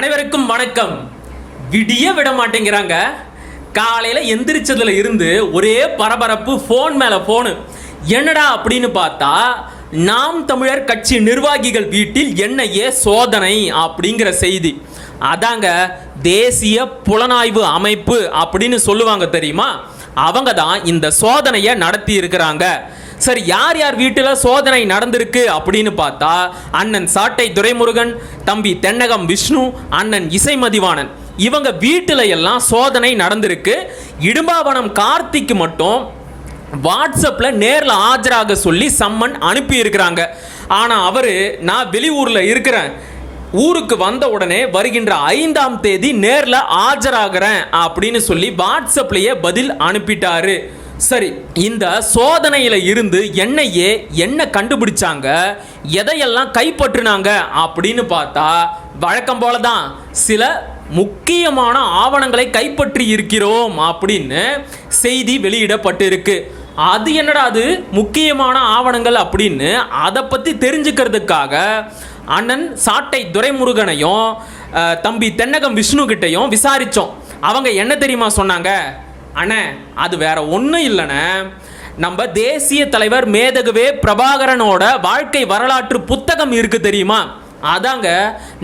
அனைவருக்கும் வணக்கம். விடிய விட மாட்டேங்கிறாங்க காலையில் எந்திரிச்சதுல இருந்து ஒரே பரபரப்பு ஃபோன் மேலே ஃபோனு என்னடா அப்படின்னு பார்த்தா நாம் தமிழர் கட்சி நிர்வாகிகள் வீட்டில் என்னையே சோதனை அப்படிங்கிற செய்தி. அதாங்க தேசிய புலனாய்வு அமைப்பு அப்படின்னு சொல்லுவாங்க தெரியுமா? அவங்க தான் இந்த சோதனையை நடத்தி இருக்கிறாங்க. சரி யார் யார் வீட்டில் சோதனை நடந்திருக்கு அப்படின்னு பார்த்தா அண்ணன் சாட்டை துரைமுருகன் தம்பி தென்னகம் விஷ்ணு அண்ணன் இசைமதிவாணன். இவங்க வீட்டில் எல்லாம் சோதனை நடந்திருக்கு. இடும்பாவனம் கார்த்திக்கு மட்டும் வாட்ஸ்அப்பில் நேரில் ஆஜராக சொல்லி சம்மன் அனுப்பியிருக்கிறாங்க. ஆனால் அவர் நான் வெளியூரில் இருக்கிறேன். ஊருக்கு வந்த உடனே வருகின்ற ஐந்தாம் தேதி நேரில் ஆஜராகிறேன் அப்படின்னு சொல்லி வாட்ஸ்அப்லேயே பதில் அனுப்பிட்டாரு. சரி இந்த சோதனையில் இருந்து என்னையே என்ன கண்டுபிடிச்சாங்க? எதையெல்லாம் கைப்பற்றினாங்க அப்படின்னு பார்த்தா வழக்கம் போல தான் சில முக்கியமான ஆவணங்களை கைப்பற்றி இருக்கிறோம் அப்படின்னு செய்தி வெளியிடப்பட்டிருக்கு. அது என்னடா அது முக்கியமான ஆவணங்கள் அப்படின்னு அதை பற்றி தெரிஞ்சுக்கிறதுக்காக அண்ணன் சாட்டை துரைமுருகனையும் தம்பி தென்னகம் விஷ்ணு கிட்டையும் விசாரித்தோம் அவங்க என்ன தெரியுமா சொன்னாங்க? அண்ணே அது வேற ஒன்றும் இல்லைண்ணே. நம்ம தேசிய தலைவர் மேதகுவே பிரபாகரனோட வாழ்க்கை வரலாற்று புத்தகம் இருக்கு தெரியுமா? அதாங்க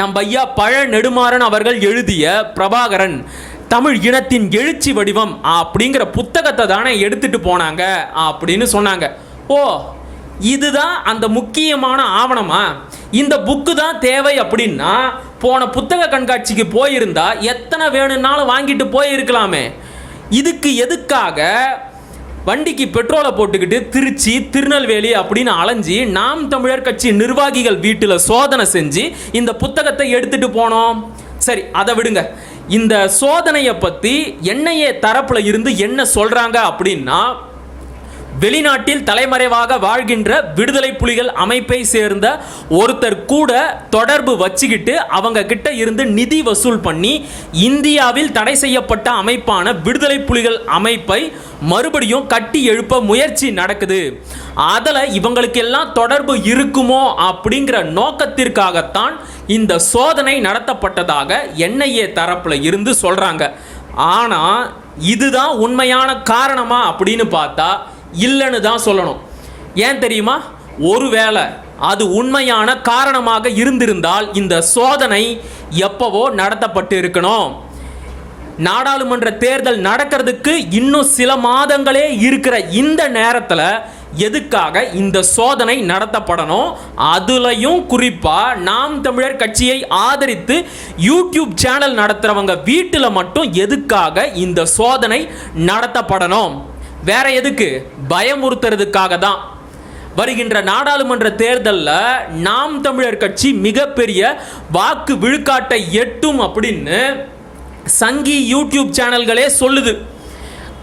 நம்ம ஐயா பழ நெடுமாறன் அவர்கள் எழுதிய பிரபாகரன் தமிழ் இனத்தின் எழுச்சி வடிவம் அப்படிங்கிற புத்தகத்தை தானே எடுத்துட்டு போனாங்க அப்படின்னு சொன்னாங்க. ஓ இதுதான் அந்த முக்கியமான ஆவணமா? இந்த புக்கு தான் தேவை அப்படின்னா போன புத்தக கண்காட்சிக்கு போயிருந்தா எத்தனை வேணும்னாலும் வாங்கிட்டு போயிருக்கலாமே. இதுக்கு எதுக்காக வண்டிக்கு பெட்ரோலை போட்டுக்கிட்டு திருச்சி திருநெல்வேலி அப்படின்னு அலைஞ்சி நாம் தமிழர் கட்சி நிர்வாகிகள் வீட்டில் சோதனை செஞ்சு இந்த புத்தகத்தை எடுத்துட்டு போனோம். சரி அதை விடுங்க. இந்த சோதனையை பற்றி என்ஐஏ தரப்பில் இருந்து என்ன சொல்கிறாங்க அப்படின்னா வெளிநாட்டில் தலைமறைவாக வாழ்கின்ற விடுதலை புலிகள் அமைப்பை சேர்ந்த ஒருத்தர் கூட தொடர்பு வச்சுக்கிட்டு அவங்க கிட்ட இருந்து நிதி வசூல் பண்ணி இந்தியாவில் தடை செய்யப்பட்ட அமைப்பான விடுதலை புலிகள் அமைப்பை மறுபடியும் கட்டி எழுப்ப முயற்சி நடக்குது. அதில் இவங்களுக்கெல்லாம் தொடர்பு இருக்குமோ அப்படிங்கிற நோக்கத்திற்காகத்தான் இந்த சோதனை நடத்தப்பட்டதாக என்ஐஏ தரப்பில் இருந்து சொல்கிறாங்க ஆனால் இதுதான் உண்மையான காரணமா அப்படின்னு பார்த்தா இல்லைன்னு தான் சொல்லணும். ஏன் தெரியுமா? ஒருவேளை அது உண்மையான காரணமாக இருந்திருந்தால் இந்த சோதனை எப்பவோ நடத்தப்பட்டு இருக்கணும். நாடாளுமன்ற தேர்தல் நடக்கிறதுக்கு இன்னும் சில மாதங்களே இருக்கிற இந்த நேரத்தில் எதுக்காக இந்த சோதனை நடத்தப்படணும்? அதுலையும் குறிப்பாக நாம் தமிழர் கட்சியை ஆதரித்து யூடியூப் சேனல் நடத்துகிறவங்க வீட்டில் மட்டும் எதுக்காக இந்த சோதனை நடத்தப்படணும்? வேற எதுக்கு? பயமுறுத்துறதுக்காக தான் வருகின்ற நாடாளுமன்ற தேர்தலில் நாம் தமிழர் கட்சி மிகப்பெரிய வாக்கு விழுக்காட்டை எட்டும் அப்படின்னு சங்கி யூடியூப் சேனல்களே சொல்லுது.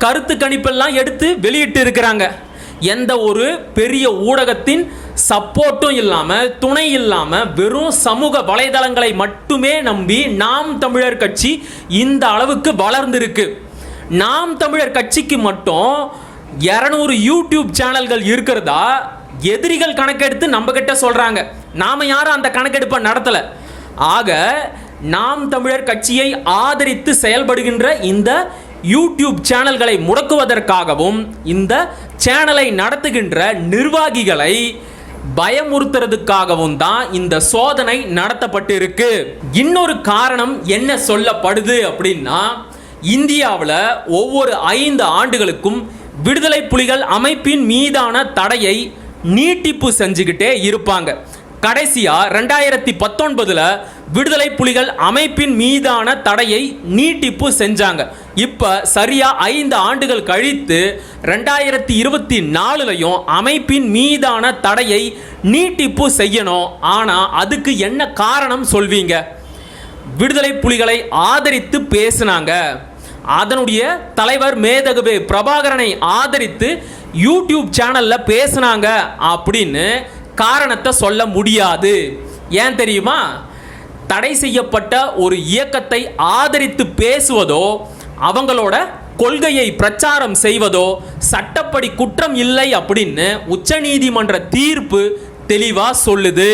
கருத்து கணிப்பெல்லாம் எடுத்து வெளியிட்டு இருக்கிறாங்க. எந்த ஒரு பெரிய ஊடகத்தின் சப்போர்ட்டும் இல்லாமல் துணை இல்லாமல் வெறும் சமூக வலைதளங்களை மட்டுமே நம்பி நாம் தமிழர் கட்சி இந்த அளவுக்கு வளர்ந்திருக்கு. நாம் தமிழர் கட்சிக்கு மட்டும் இரநூறு யூடியூப் சேனல்கள் இருக்கிறதா? எதிரிகள் கணக்கெடுத்து நம்ம கிட்ட சொல்றாங்க. நாம யாரும் அந்த கணக்கெடுப்பை நடத்தல. ஆக நாம் தமிழர் கட்சியை ஆதரித்து செயல்படுகின்ற இந்த யூடியூப் சேனல்களை முடக்குவதற்காகவும் இந்த சேனலை நடத்துகின்ற நிர்வாகிகளை பயமுறுத்துறதுக்காகவும் தான் இந்த சோதனை நடத்தப்பட்டு இருக்கு இன்னொரு காரணம் என்ன சொல்லப்படுது அப்படின்னா இந்தியாவில் ஒவ்வொரு ஐந்து ஆண்டுகளுக்கும் விடுதலை புலிகள் அமைப்பின் மீதான தடையை நீட்டிப்பு செஞ்சுக்கிட்டே இருப்பாங்க. கடைசியாக ரெண்டாயிரத்தி பத்தொன்பதில் விடுதலை புலிகள் அமைப்பின் மீதான தடையை நீட்டிப்பு செஞ்சாங்க. இப்போ சரியாக ஐந்து ஆண்டுகள் கழித்து ரெண்டாயிரத்தி இருபத்தி நாலுலையும் அமைப்பின் மீதான தடையை நீட்டிப்பு செய்யணும். ஆனால் அதுக்கு என்ன காரணம் சொல்வீங்க? விடுதலை புலிகளை ஆதரித்து பேசினாங்க. அதனுடைய தலைவர் மேதகுவே பிரபாகரனை ஆதரித்து யூடியூப் சேனலில் பேசினாங்க அப்படின்னு காரணத்தை சொல்ல முடியாது. ஏன் தெரியுமா? தடை செய்யப்பட்ட ஒரு இயக்கத்தை ஆதரித்து பேசுவதோ அவங்களோட கொள்கையை பிரச்சாரம் செய்வதோ சட்டப்படி குற்றம் இல்லை அப்படின்னு உச்சநீதிமன்ற தீர்ப்பு தெளிவாக சொல்லுது.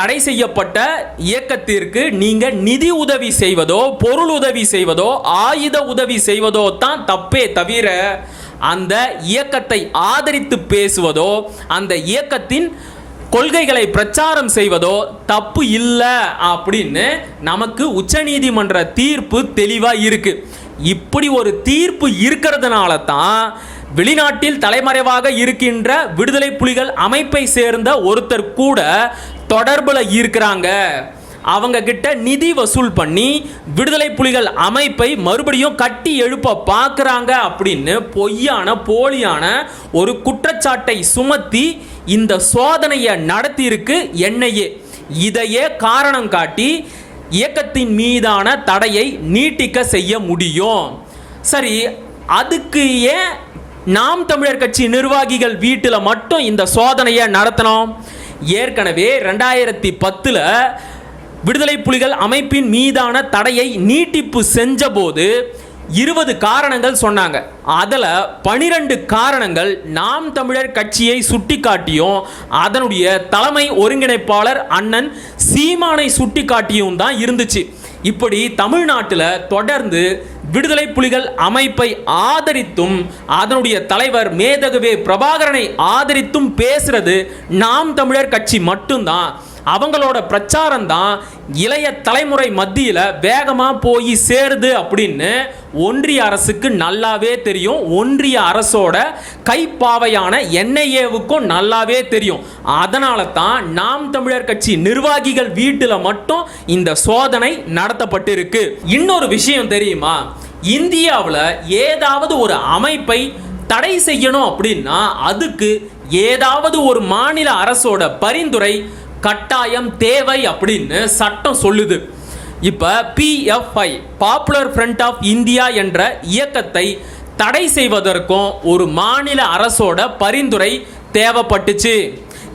தடை செய்யப்பட்ட இயக்கத்திற்கு நீங்க நிதி உதவி செய்வதோ பொருள் உதவி செய்வதோ ஆயுத உதவி செய்வதோ தான் தப்பே தவிர அந்த இயக்கத்தை ஆதரித்து பேசுவதோ அந்த இயக்கத்தின் கொள்கைகளை பிரச்சாரம் செய்வதோ தப்பு இல்லை அப்படின்னு நமக்கு உச்சநீதிமன்ற தீர்ப்பு தெளிவாக இருக்கு. இப்படி ஒரு தீர்ப்பு இருக்கிறதுனால தான் வெளிநாட்டில் தலைமறைவாக இருக்கின்ற விடுதலை புலிகள் அமைப்பை சேர்ந்த ஒருத்தர் கூட தொடர்பில் இருக்கிறாங்க. அவங்க கிட்ட நிதி வசூல் பண்ணி விடுதலை புலிகள் அமைப்பை மறுபடியும் கட்டி எழுப்ப பார்க்குறாங்க அப்படின்னு பொய்யான போலியான ஒரு குற்றச்சாட்டை சுமத்தி இந்த சோதனையை நடத்தியிருக்கு என்ஐஏ. இதையே காரணம் காட்டி இயக்கத்தின் மீதான தடையை நீட்டிக்க செய்ய முடியும். சரி அதுக்கு ஏன் நாம் தமிழர் கட்சி நிர்வாகிகள் வீட்டில் மட்டும் இந்த சோதனையை நடத்தினோம் ஏற்கனவே ரெண்டாயிரத்தி பத்தில் விடுதலை புலிகள் அமைப்பின் மீதான தடையை நீட்டிப்பு செஞ்சபோது இருபது காரணங்கள் சொன்னாங்க. அதில் பனிரெண்டு காரணங்கள் நாம் தமிழர் கட்சியை சுட்டிக்காட்டியும் அதனுடைய தலைமை ஒருங்கிணைப்பாளர் அண்ணன் சீமானை சுட்டிக்காட்டியும் தான் இருந்துச்சு. இப்படி தமிழ்நாட்டில் தொடர்ந்து விடுதலை புலிகள் அமைப்பை ஆதரித்தும் அதனுடைய தலைவர் மேதகுவே பிரபாகரனை ஆதரித்தும் பேசுறது நாம் தமிழர் கட்சி மட்டும்தான். அவங்களோட பிரச்சாரம் தான் இளைய தலைமுறை மத்தியில் வேகமாக போய் சேருது அப்படின்னு ஒன்றிய அரசுக்கு நல்லாவே தெரியும். ஒன்றிய அரசோட கைப்பாவையான என்ஐஏவுக்கும் நல்லாவே தெரியும். அதனால தான் நாம் தமிழர் கட்சி நிர்வாகிகள் வீட்டில் மட்டும் இந்த சோதனை நடத்தப்பட்டிருக்கு. இன்னொரு விஷயம் தெரியுமா? இந்தியாவில் ஏதாவது ஒரு அமைப்பை தடை செய்யணும் அப்படின்னா அதுக்கு ஏதாவது ஒரு மாநில அரசோட பரிந்துரை கட்டாயம் தேவை அப்படின்னு சட்டம் சொல்லுது. இப்போ PFI popular front of India என்ற இயக்கத்தை தடை செய்வதற்கும் ஒரு மாநில அரசோட பரிந்துரை தேவைப்பட்டுச்சு.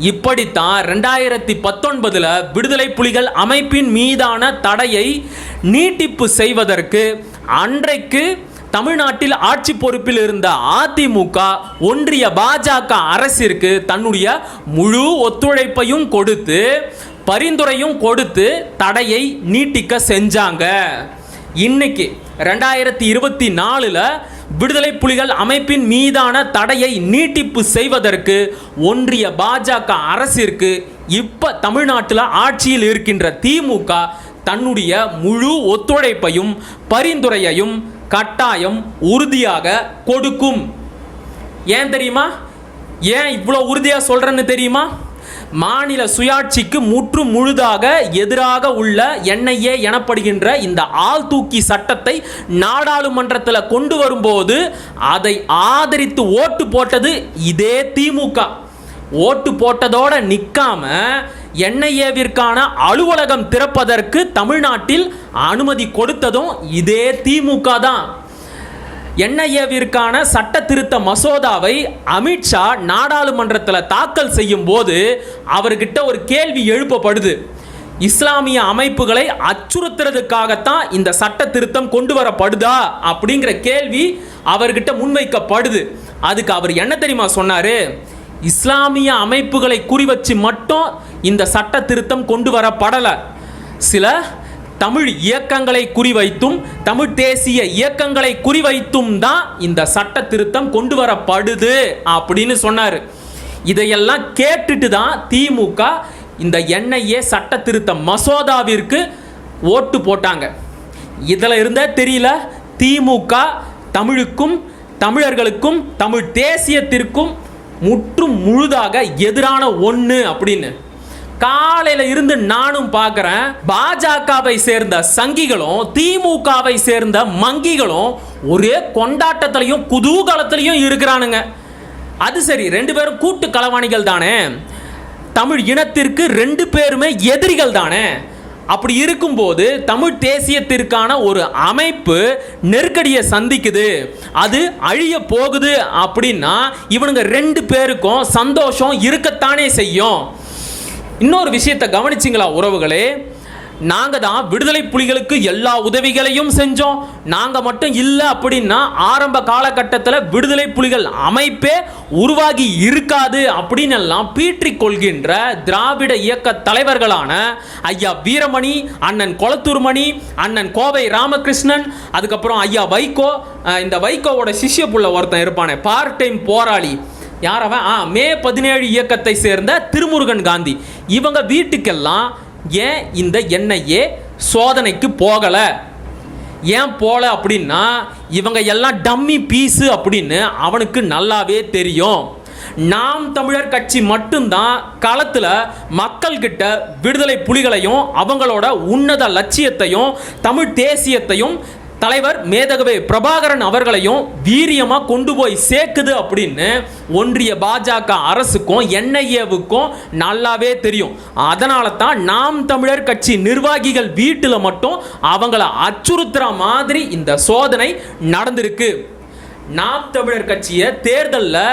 இப்படித்தான் ரெண்டாயிரத்தி பத்தொன்பதில் விடுதலை புலிகள் அமைப்பின் மீதான தடையை நீட்டிப்பு செய்வதற்கு அன்றைக்கு தமிழ்நாட்டில் ஆட்சி பொறுப்பில் இருந்த அதிமுக ஒன்றிய பாஜக அரசிற்கு தன்னுடைய முழு ஒத்துழைப்பையும் கொடுத்து பரிந்துரையும் கொடுத்து தடையை நீட்டிக்க செஞ்சாங்க. இன்னைக்கு ரெண்டாயிரத்தி இருபத்தி நாலில் விடுதலை புலிகள் அமைப்பின் மீதான தடையை நீட்டிப்பு செய்வதற்கு ஒன்றிய பாஜக அரசிற்கு இப்போ தமிழ்நாட்டில் ஆட்சியில் இருக்கின்ற திமுக தன்னுடைய முழு ஒத்துழைப்பையும் பரிந்துரையையும் கட்டாயம் உறுதியாக கொடுக்கும். ஏன் தெரியுமா? ஏன் இவ்வளோ உறுதியாக சொல்கிறேன்னு தெரியுமா? மாநில சுயாட்சிக்கு முற்று முழுதாக எதிராக உள்ள என்ஐஏ எனப்படுகின்ற இந்த ஆள் தூக்கி சட்டத்தை நாடாளுமன்றத்தில் கொண்டு வரும்போது அதை ஆதரித்து ஓட்டு போட்டது இதே திமுக. ஓட்டு போட்டதோட நிற்காம என்ஐஏவிற்கான அலுவலகம் திறப்பதற்கு தமிழ்நாட்டில் அனுமதி கொடுத்ததும் இதே திமுக தான். என்ஐஏவிற்கான சட்ட திருத்த மசோதாவை அமித்ஷா நாடாளுமன்றத்தில் தாக்கல் செய்யும் போது அவர்கிட்ட ஒரு கேள்வி எழுப்பப்படுது. இஸ்லாமிய அமைப்புகளை அச்சுறுத்துறதுக்காகத்தான் இந்த சட்ட திருத்தம் கொண்டு வரப்படுதா அப்படிங்கிற கேள்வி அவர்கிட்ட முன்வைக்கப்படுது. அதுக்கு அவர் என்ன தெரியுமா சொன்னாரு? இஸ்லாமிய அமைப்புகளை குறிவச்சு மட்டும் இந்த சட்ட திருத்தம் கொண்டு வரப்படலை சில தமிழ் இயக்கங்களை குறிவைத்தும் தமிழ் தேசிய இயக்கங்களை குறிவைத்தும் தான் இந்த சட்ட திருத்தம் கொண்டு வரப்படுது அப்படின்னு சொன்னார். இதையெல்லாம் கேட்டுட்டு தான் திமுக இந்த என்ஐஏ சட்ட திருத்த மசோதாவிற்கு ஓட்டு போட்டாங்க. இதில் இருந்தே தெரியல திமுக தமிழுக்கும் தமிழர்களுக்கும் தமிழ் தேசியத்திற்கும் முற்றும் முழுதாக எதிரான ஒன்று அப்படின்னு. காலையில இருந்து நானும் பார்க்குறேன். பாஜகவை சேர்ந்த சங்கிகளும் திமுகவை சேர்ந்த மங்கிகளும் ஒரே கொண்டாட்டத்திலையும் குதூகலத்திலையும் இருக்கிறானுங்க. அது சரி ரெண்டு பேரும் கூட்டு களவாணிகள் தானே? தமிழ் இனத்திற்கு ரெண்டு பேருமே எதிரிகள் தானே? அப்படி இருக்கும்போது தமிழ் தேசியத்திற்கான ஒரு அமைப்பு நெருக்கடியை சந்திக்குது. அது அழிய போகுது அப்படின்னா இவனுங்க ரெண்டு பேருக்கும் சந்தோஷம் இருக்கத்தானே செய்யும். இன்னொரு விஷயத்தை கவனிச்சிங்களா உறவுகளே? நாங்கள் தான் விடுதலை புலிகளுக்கு எல்லா உதவிகளையும் செஞ்சோம். நாங்கள் மட்டும் இல்லை அப்படின்னா ஆரம்ப காலகட்டத்தில் விடுதலை புலிகள் அமைப்பே உருவாகி இருக்காது அப்படின்னு எல்லாம் பீற்றிக் கொள்கின்ற திராவிட இயக்க தலைவர்களான ஐயா வீரமணி அண்ணன் கொளத்தூர்மணி அண்ணன் கோவை ராமகிருஷ்ணன் அதுக்கப்புறம் ஐயா வைகோ இந்த வைகோவோட சிஷ்ய புள்ள ஒருத்தன் இருப்பானே பார்ட் டைம் போராளி. யார் அவன்? ஆ மே பதினேழு இயக்கத்தை சேர்ந்த திருமுருகன் காந்தி. இவங்க வீட்டுக்கெல்லாம் ஏன் இந்த என்ஐஏ சோதனைக்கு போகலை? ஏன் போல அப்படின்னா இவங்க எல்லாம் டம்மி பீஸு அப்படின்னு அவனுக்கு நல்லாவே தெரியும். நாம் தமிழர் கட்சி மட்டும்தான் களத்தில் மக்கள்கிட்ட விடுதலை புலிகளையும் அவங்களோட உன்னத லட்சியத்தையும் தமிழ் தேசியத்தையும் தலைவர் மேதகவே பிரபாகரன் அவர்களையும் வீரியமாக கொண்டு போய் சேர்க்குது அப்படின்னு ஒன்றிய பாஜக அரசுக்கும் என்ஐஏவுக்கும் நல்லாவே தெரியும். அதனால தான் நாம் தமிழர் கட்சி நிர்வாகிகள் வீட்டில் மட்டும் அவங்கள அச்சுறுத்துகிற மாதிரி இந்த சோதனை நடந்திருக்கு. நாம் தமிழர் கட்சியை தேர்தலில்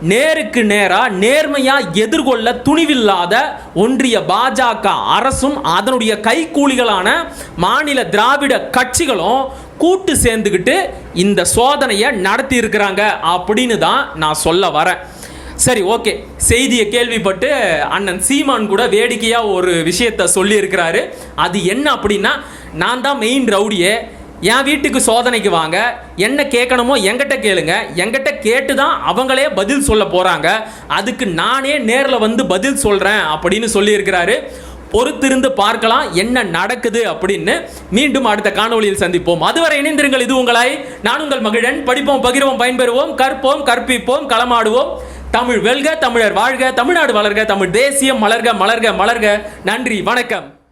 நேருக்கு நேராக நேர்மையாக எதிர்கொள்ள துணிவில்லாத ஒன்றிய பாஜக அரசும் அதனுடைய கைக்கூலிகளான மாநில திராவிட கட்சிகளும் கூட்டு சேர்ந்துக்கிட்டு இந்த சோதனையை நடத்தி இருக்கிறாங்க அப்படின்னு தான் நான் சொல்ல வரேன். சரி ஓகே. செய்தியை கேள்விப்பட்டு அண்ணன் சீமான் கூட வேடிக்கையாக ஒரு விஷயத்த சொல்லியிருக்கிறாரு. அது என்ன அப்படின்னா நான் தான் மெயின் ரவுடியே. என் வீட்டுக்கு சோதனைக்கு வாங்க. என்ன கேட்கணுமோ என்கிட்ட கேளுங்க. எங்கிட்ட கேட்டு தான் அவங்களே பதில் சொல்ல போகிறாங்க அதுக்கு நானே நேரில் வந்து பதில் சொல்கிறேன் அப்படின்னு சொல்லியிருக்கிறாரு. பொறுத்திருந்து பார்க்கலாம் என்ன நடக்குது அப்படின்னு. மீண்டும் அடுத்த காணொளியில் சந்திப்போம். அதுவரை இணைந்திருங்கள். இது உங்களாய் நான் உங்கள் மகிழன். படிப்போம் பகிர்வோம் பயன்பெறுவோம் கற்போம் கற்பிப்போம் களமாடுவோம். தமிழ் வெல்க தமிழர் வாழ்க தமிழ்நாடு வளர்க தமிழ் தேசியம் மலர்க மலர்க மலர்க. நன்றி வணக்கம்.